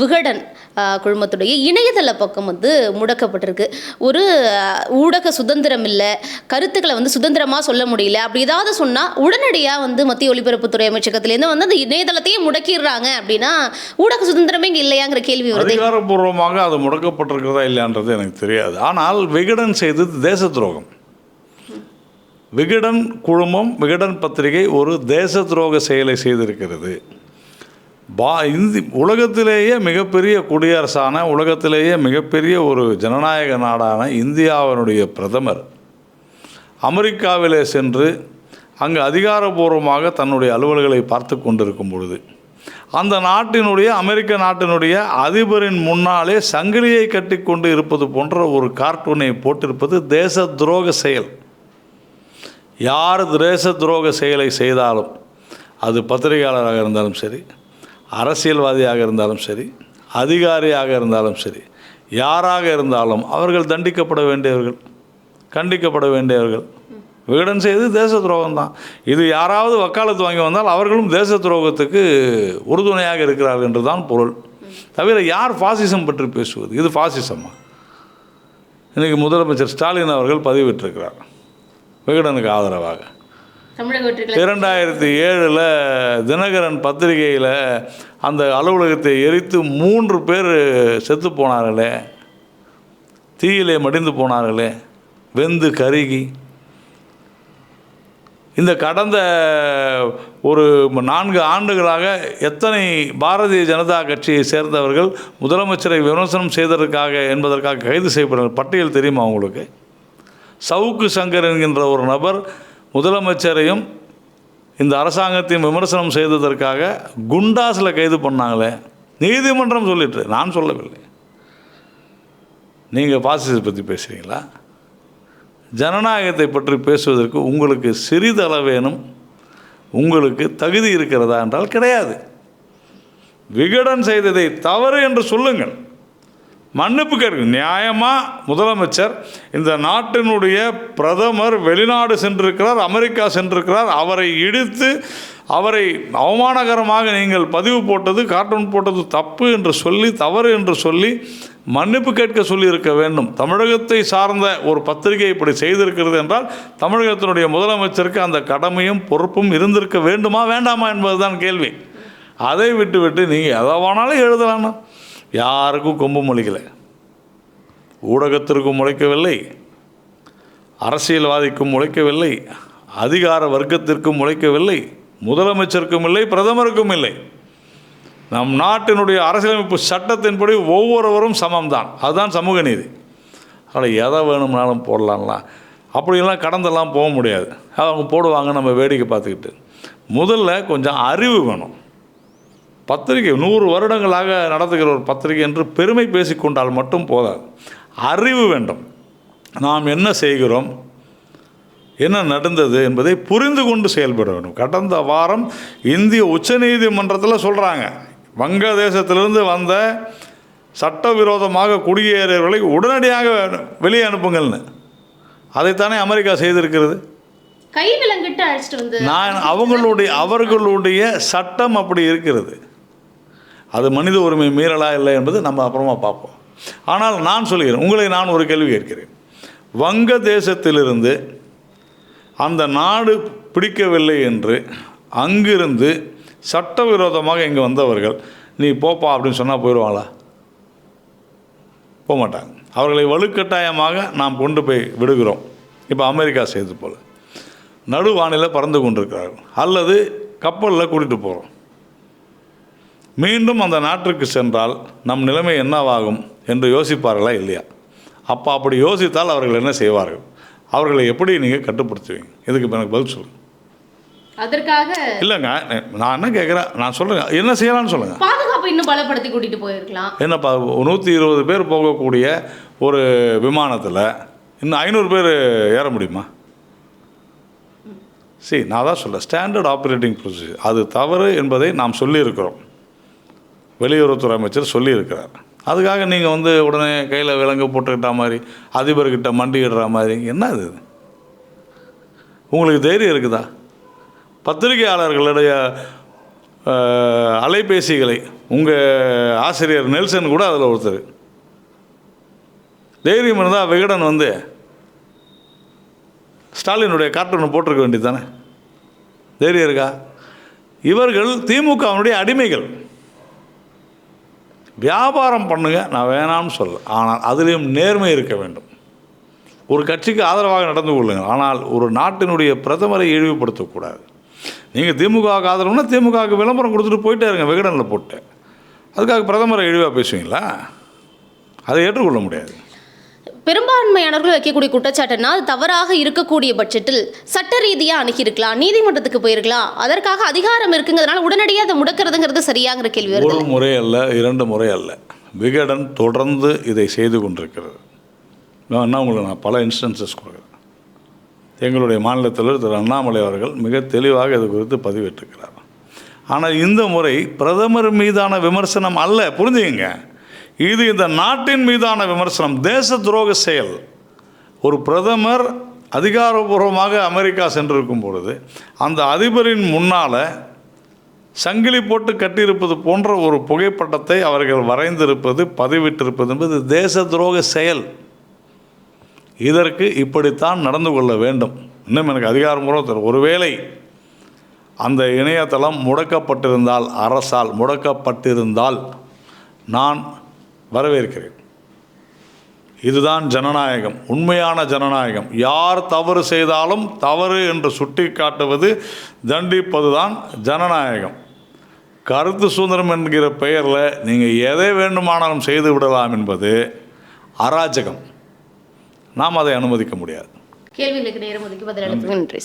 விகடன் குழுமத்துடைய இணையதள பக்கம் வந்து முடக்கப்பட்டிருக்கு. ஒரு ஊடக சுதந்திரம் இல்லை கருத்துக்களை வந்து சுதந்திரமாக சொல்ல முடியல. அப்படி ஏதாவது சொன்னால் உடனடியாக வந்து மத்திய ஒலிபரப்புத்துறை அமைச்சகத்திலேருந்து வந்து அந்த இணையதளத்தையே முடக்கிடுறாங்க அப்படின்னா ஊடக சுதந்திரமே இங்கே இல்லையாங்கிற கேள்வி வருது. அதிகாரப்பூர்வமாக அது முடக்கப்பட்டிருக்கிறதா இல்லையான்றது எனக்கு தெரியாது. ஆனால் விகடன் செய்தது தேச துரோகம் விகடன் குழுமம் விகடன் பத்திரிகை ஒரு தேச துரோக செயலை செய்திருக்கிறது. பா இந்தி உலகத்திலேயே மிகப்பெரிய குடியரசான உலகத்திலேயே மிகப்பெரிய ஒரு ஜனநாயக நாடான இந்தியாவினுடைய பிரதமர் அமெரிக்காவிலே சென்று அங்கு அதிகாரபூர்வமாக தன்னுடைய அலுவல்களை பார்த்து கொண்டிருக்கும் பொழுது அந்த நாட்டினுடைய அமெரிக்க நாட்டினுடைய அதிபரின் முன்னாலே சங்கிலியை கட்டிக்கொண்டு இருப்பது போன்ற ஒரு கார்ட்டூனை போட்டிருப்பது தேச துரோக செயல். யார் தேச துரோக செயலை செய்தாலும் அது பத்திரிகையாளராக இருந்தாலும் சரி அரசியல்வாதியாக இருந்தாலும் சரி அதிகாரியாக இருந்தாலும் சரி யாராக இருந்தாலும் அவர்கள் தண்டிக்கப்பட வேண்டியவர்கள் கண்டிக்கப்பட வேண்டியவர்கள். விகடன் செய்து தேச துரோகம் தான். இது யாராவது வக்காலத்து வாங்கி வந்தால் அவர்களும் தேச துரோகத்துக்கு உறுதுணையாக இருக்கிறார்கள் என்று தான் பொருள். தவிர யார் பாசிசம் பற்றி பேசுவது? இது ஃபாசிசமா இன்றைக்கி முதலமைச்சர் ஸ்டாலின் அவர்கள் பதிவிட்டிருக்கிறார். விகடனுக்கு ஆதரவாக. இரண்டாயிரத்தி ஏழில் தினகரன் பத்திரிகையில் அந்த அலுவலகத்தை எரித்து மூன்று பேர் செத்து போனார்களே. தீயிலே மடிந்து போனார்களே. வெந்து கருகி. இந்த கடந்த ஒரு நான்கு ஆண்டுகளாக எத்தனை பாரதிய ஜனதா கட்சியை சேர்ந்தவர்கள் முதலமைச்சரை விமர்சனம் செய்ததற்காக என்பதற்காக கைது செய்யப்படுற பட்டியல் தெரியுமா உங்களுக்கு? சவுக்கு சங்கர் என்கின்ற ஒரு நபர் முதலமைச்சரையும் இந்த அரசாங்கத்தையும் விமர்சனம் செய்ததற்காக குண்டாஸில் கைது பண்ணாங்களே. நீதிமன்றம் சொல்லிட்டு நான் சொல்லவில்லை. நீங்கள் பாசிசத்தை பற்றி பேசுகிறீங்களா ஜனநாயகத்தை பற்றி பேசுவதற்கு உங்களுக்கு சிறிதளவேனும் உங்களுக்கு தகுதி இருக்கிறதா என்றால் கிடையாது. விகடன் செய்ததை தவறு என்று சொல்லுங்கள். மன்னிப்பு கேட்கு நியாயமாக முதலமைச்சர் இந்த நாட்டினுடைய பிரதமர் வெளிநாடு சென்றிருக்கிறார் அமெரிக்கா சென்றிருக்கிறார். அவரை இடித்து அவரை அவமானகரமாக நீங்கள் பதிவு போட்டது கார்ட்டூன் போட்டது தப்பு என்று சொல்லி தவறு என்று சொல்லி மன்னிப்பு கேட்க சொல்லியிருக்க வேண்டும். தமிழகத்தை சார்ந்த ஒரு பத்திரிகை இப்படி செய்திருக்கிறது என்றால் தமிழகத்தினுடைய முதலமைச்சருக்கு அந்த கடமையும் பொறுப்பும் இருந்திருக்க வேண்டுமா வேண்டாமா என்பதுதான் கேள்வி. அதை விட்டுவிட்டு நீங்கள் எதை வேணாலும் எழுதலாம்னா. யாருக்கும் கொம்பு முளைக்கலை. ஊடகத்திற்கும் முளைக்கவில்லை. அரசியல்வாதிக்கும் முளைக்கவில்லை. அதிகார வர்க்கத்திற்கும் முளைக்கவில்லை. முதலமைச்சருக்கும் இல்லை பிரதமருக்கும் இல்லை. நம் நாட்டினுடைய அரசியலமைப்பு சட்டத்தின்படி ஒவ்வொருவரும் சமம்தான். அதுதான் சமூக நீதி. அதில் எதை வேணும்னாலும் போடலாம்லாம் அப்படிலாம் கடந்தெல்லாம் போக முடியாது. அவங்க போடுவாங்க நம்ம வேடிக்கை பார்த்துக்கிட்டு. முதல்ல கொஞ்சம் அறிவு வேணும். பத்திரிகை நூறு வருடங்களாக நடத்துகிற ஒரு பத்திரிகை என்று பெருமை பேசிக்கொண்டால் மட்டும் போதாது. அறிவு வேண்டும். நாம் என்ன செய்கிறோம்? என்ன நடந்தது என்பதை புரிந்து கொண்டு செயல்பட வேண்டும். கடந்த வாரம் இந்திய உச்சநீதிமன்றத்தில் சொல்கிறாங்க வங்கதேசத்திலிருந்து வந்த சட்டவிரோதமாக குடியேறியவர்களை உடனடியாக வெளியே அனுப்புங்கள்னு. அதைத்தானே அமெரிக்கா செய்திருக்கிறது? கை விலங்கிட்டு அழைச்சிட்டு வந்து நான் அவங்களுடைய அவர்களுடைய சட்டம் அப்படி இருக்கிறது. அது மனித உரிமை மீறலா இல்லை என்பது நம்ம அப்புறமா பார்ப்போம். ஆனால் நான் சொல்கிறேன் உங்களை நான் ஒரு கேள்வி கேட்கிறேன். வங்க தேசத்திலிருந்து அந்த நாடு பிடிக்கவில்லை என்று அங்கிருந்து சட்டவிரோதமாக இங்கே வந்தவர்கள் நீ போப்பா அப்படின்னு சொன்னால் போயிடுவாங்களா போக மாட்டாங்க அவர்களை வலுக்கட்டாயமாக நாம் கொண்டு போய் விடுகிறோம். இப்போ அமெரிக்கா செய்தது போல். நடுவானில் பறந்து கொண்டிருக்கிறார்கள். அல்லது கப்பலில் கூட்டிகிட்டு போகிறோம் மீண்டும் அந்த நாட்டிற்கு சென்றால் நம் நிலைமை என்னவாகும் என்று யோசிப்பார்களா இல்லையா? அப்போ அப்படி யோசித்தால் அவர்கள் என்ன செய்வார்கள்? அவர்களை எப்படி நீங்கள் கட்டுப்படுத்துவீங்க? இதுக்கு எனக்கு பதில் சொல்லுங்கள் அதற்காக இல்லைங்க நான் என்ன கேட்குறேன்? நான் சொல்கிறேன் என்ன செய்யலாம்னு சொல்லுங்கள் பாதுகாப்பை இன்னும் பலப்படுத்தி கூட்டிட்டு போயிருக்கலாம். என்னப்பா நூற்றி இருபது பேர் போகக்கூடிய ஒரு விமானத்தில் இன்னும் ஐநூறு பேர் ஏற முடியுமா? சரி நான் தான் சொல்ல ஸ்டாண்டர்ட் ஆப்ரேட்டிங் ப்ரொசீஜர் அது தவறு என்பதை நாம் சொல்லியிருக்கிறோம். வெளியுறவுத்துறை அமைச்சர் சொல்லியிருக்கிறார். அதுக்காக நீங்கள் வந்து உடனே கையில் விலங்கு போட்டுக்கிட்ட மாதிரி அதிபர்கிட்ட மண்டிக்கிடுற மாதிரி என்ன இது? உங்களுக்கு தைரியம் இருக்குதா? பத்திரிகையாளர்களுடைய அலைபேசிகளை உங்கள் ஆசிரியர் நெல்சன் கூட அதில் ஒருத்தர். தைரியம் இருந்தால் விகடன் வந்து ஸ்டாலினுடைய கார்ட்டூனை போட்டிருக்க வேண்டியது தானே? தைரியம் இருக்கா? இவர்கள் திமுகவினுடைய அடிமைகள். வியாபாரம் பண்ணுங்க நான் வேணாம்னு சொல்ல ஆனால் அதிலையும் நேர்மை இருக்க வேண்டும். ஒரு கட்சிக்கு ஆதரவாக நடந்து கொள்ளுங்கள். ஆனால் ஒரு நாட்டினுடைய பிரதமரை இழிவுபடுத்தக்கூடாது. நீங்கள் திமுகவுக்கு ஆதரவுனா திமுகவுக்கு விளம்பரம் கொடுத்துட்டு போயிட்டே இருங்க விகடனில் போட்டு. அதுக்காக பிரதமரை இழிவாக பேசுவீங்களா? அதை ஏற்றுக்கொள்ள முடியாது. பெரும்பான்மையானவர்கள் வைக்கக்கூடிய குற்றச்சாட்டுனா அது தவறாக இருக்கக்கூடிய பட்சத்தில் சட்ட ரீதியாக அணுகியிருக்கலாம் நீதிமன்றத்துக்கு போயிருக்கலாம். அதற்காக அதிகாரம் இருக்குங்கிறதுனால உடனடியாக அதை முடக்கிறதுங்கிறது சரியாங்கிற கேள்வி ஒரு முறை அல்ல இரண்டு முறை அல்ல. விகடன் தொடர்ந்து இதை செய்து கொண்டிருக்கிறது. நான் என்ன உங்களுக்கு நான் பல இன்ஸ்டன்சஸ் கொடுக்குறேன். எங்களுடைய மாநிலத்தில் திரு அண்ணாமலை அவர்கள் மிக தெளிவாக இது குறித்து பதிவிட்டிருக்கிறார் ஆனால் இந்த முறை பிரதமர் மீதான விமர்சனம் அல்ல. புரிஞ்சுங்க இது இந்த நாட்டின் மீதான விமர்சனம். தேச துரோக செயல். ஒரு பிரதமர் அதிகாரபூர்வமாக அமெரிக்கா சென்றிருக்கும் பொழுது அந்த அதிபரின் முன்னால் சங்கிலி போட்டு கட்டியிருப்பது போன்ற ஒரு புகைப்படத்தை அவர்கள் வரைந்திருப்பது பதிவிட்டிருப்பது என்பது தேச துரோக செயல். இதற்கு இப்படித்தான் நடந்து கொள்ள வேண்டும். இன்னும் எனக்கு அதிகாரபூர்வம் தரும். ஒருவேளை அந்த இணையதளம் முடக்கப்பட்டிருந்தால் அரசால் முடக்கப்பட்டிருந்தால் நான் வரவேற்கிறேன். இதுதான் ஜனநாயகம் உண்மையான ஜனநாயகம். யார் தவறு செய்தாலும் தவறு என்று சுட்டி காட்டுவது தண்டிப்பதுதான் ஜனநாயகம். கருத்து சுதந்திரம் என்கிற பெயரில் நீங்கள் எதை வேண்டுமானாலும் செய்து விடலாம் என்பது அராஜகம். நாம் அதை அனுமதிக்க முடியாது. கேள்விகளுக்கு நேரம் ஒதுக்கி பதிலளிப்புக்கு நன்றி